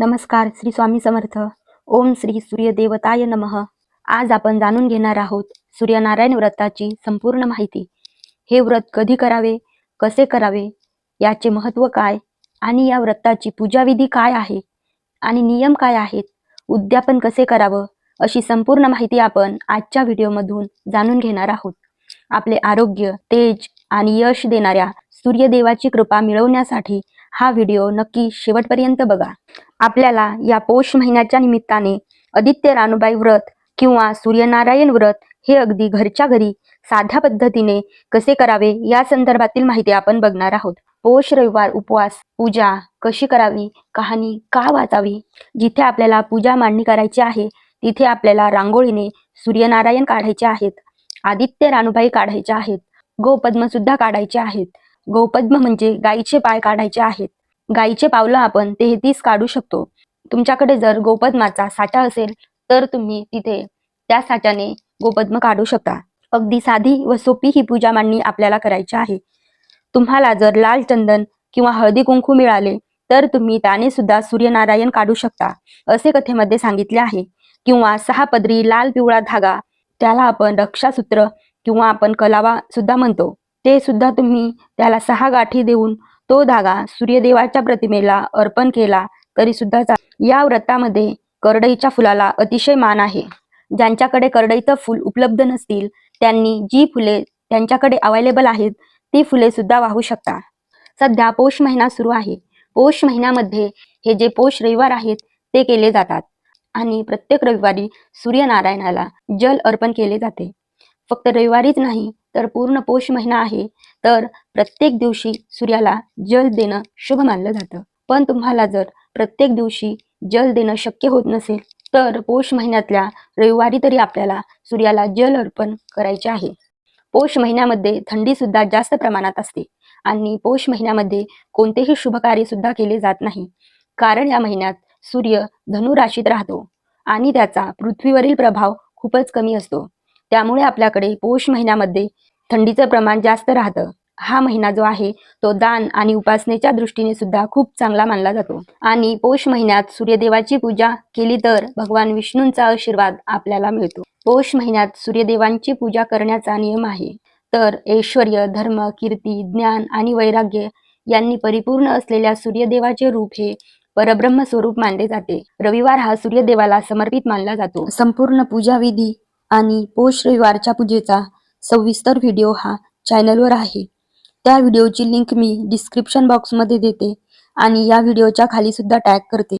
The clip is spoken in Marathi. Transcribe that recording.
नमस्कार श्री स्वामी समर्थ. ओम श्री सूर्यदेवताय नमः. आज आपण जाणून घेणार आहोत सूर्यनारायण व्रताची संपूर्ण माहिती. हे व्रत कधी करावे कसे करावे याचे महत्त्व काय आणि या व्रताची पूजाविधी काय आहे आणि नियम काय आहेत उद्यापन कसे करावं अशी संपूर्ण माहिती आपण आजच्या व्हिडिओमधून जाणून घेणार आहोत. आपले आरोग्य तेज आणि यश देणाऱ्या सूर्यदेवाची कृपा मिळवण्यासाठी हा व्हिडिओ नक्की शेवटपर्यंत बघा. आपल्याला या पौष महिन्याच्या निमित्ताने आदित्य रानुबाई व्रत किंवा सूर्यनारायण व्रत हे अगदी घरच्या घरी साध्या पद्धतीने कसे करावे या संदर्भातील माहिती आपण बघणार आहोत. पौष रविवार उपवास पूजा कशी करावी कहाणी का वाचावी जिथे आपल्याला पूजा मांडणी करायची आहे तिथे आपल्याला रांगोळीने सूर्यनारायण काढायचे आहेत आदित्य रानुबाई काढायचे आहेत गोपद्म सुद्धा काढायचे आहेत गोपद्म म्हणजे गाईचे पाय काढायचे आहेत. गाईचे पावलं आपण तेहतीस काढू शकतो. तुमच्याकडे जर गोपद्माचा साठा असेल तर तुम्ही तिथे त्या साठ्याने गोपद्म काढू शकता. अगदी साधी व सोपी ही पूजा मांडणी आपल्याला करायची आहे. तुम्हाला जर लाल चंदन किंवा हळदी कुंकू मिळाले तर तुम्ही त्याने सुद्धा सूर्यनारायण काढू शकता असे कथेमध्ये सांगितले आहे. किंवा सहा पदरी लाल पिवळा धागा त्याला आपण रक्षासूत्र किंवा आपण कलावा सुद्धा म्हणतो. ते सुद्धा तुम्ही त्याला सहा गाठी देऊन तो धागा सूर्यदेवाच्या प्रतिमेला अर्पण केला तरी सुद्धा या व्रतामध्ये करडईच्या फुलाला अतिशय मान आहे. ज्यांच्याकडे करडईचं फुल उपलब्ध नसतील त्यांनी जी फुले त्यांच्याकडे अवेलेबल आहेत ती फुले सुद्धा वाहू शकता. सध्या पौष महिना सुरू आहे. पौष महिन्यामध्ये हे जे पौष रविवार आहेत ते केले जातात. आणि प्रत्येक रविवारी सूर्यनारायणाला जल अर्पण केले जाते. फक्त रविवारीच नाही तर पूर्ण पौष महिना आहे. तर प्रत्येक दिवशी सूर्याला जल देणं शुभ मानलं जातं. पण तुम्हाला जर प्रत्येक दिवशी जल देणं शक्य होत नसेल तर पौष महिन्यातल्या रविवारी तरी आपल्याला सूर्याला जल अर्पण करायचे आहे. पौष महिन्यामध्ये थंडी सुद्धा जास्त प्रमाणात असते आणि पौष महिन्यामध्ये कोणतेही शुभ कार्य सुद्धा केले जात नाही. कारण या महिन्यात सूर्य धनु राशीत राहतो आणि त्याचा पृथ्वीवरील प्रभाव खूपच कमी असतो. त्यामुळे आपल्याकडे पौष महिन्यामध्ये थंडीचं प्रमाण जास्त राहतं. हा महिना जो आहे तो दान आणि उपासनेच्या दृष्टीने सुद्धा खूप चांगला मानला जातो. आणि पौष महिन्यात सूर्यदेवाची पूजा केली तर भगवान विष्णूंचा आशीर्वाद आपल्याला मिळतो. पौष महिन्यात सूर्यदेवांची पूजा करण्याचा नियम आहे. तर ऐश्वर धर्म कीर्ती ज्ञान आणि वैराग्य यांनी परिपूर्ण असलेल्या सूर्यदेवाचे रूप हे परब्रह्म स्वरूप मानले जाते. रविवार हा सूर्यदेवाला समर्पित मानला जातो. संपूर्ण पूजा विधी आणि पौष रविवारच्या पूजेचा सविस्तर व्हिडिओ हा चॅनलवर आहे. त्या व्हिडिओची लिंक मी डिस्क्रिप्शन बॉक्समध्ये देते आणि या व्हिडिओच्या खाली सुद्धा टॅग करते.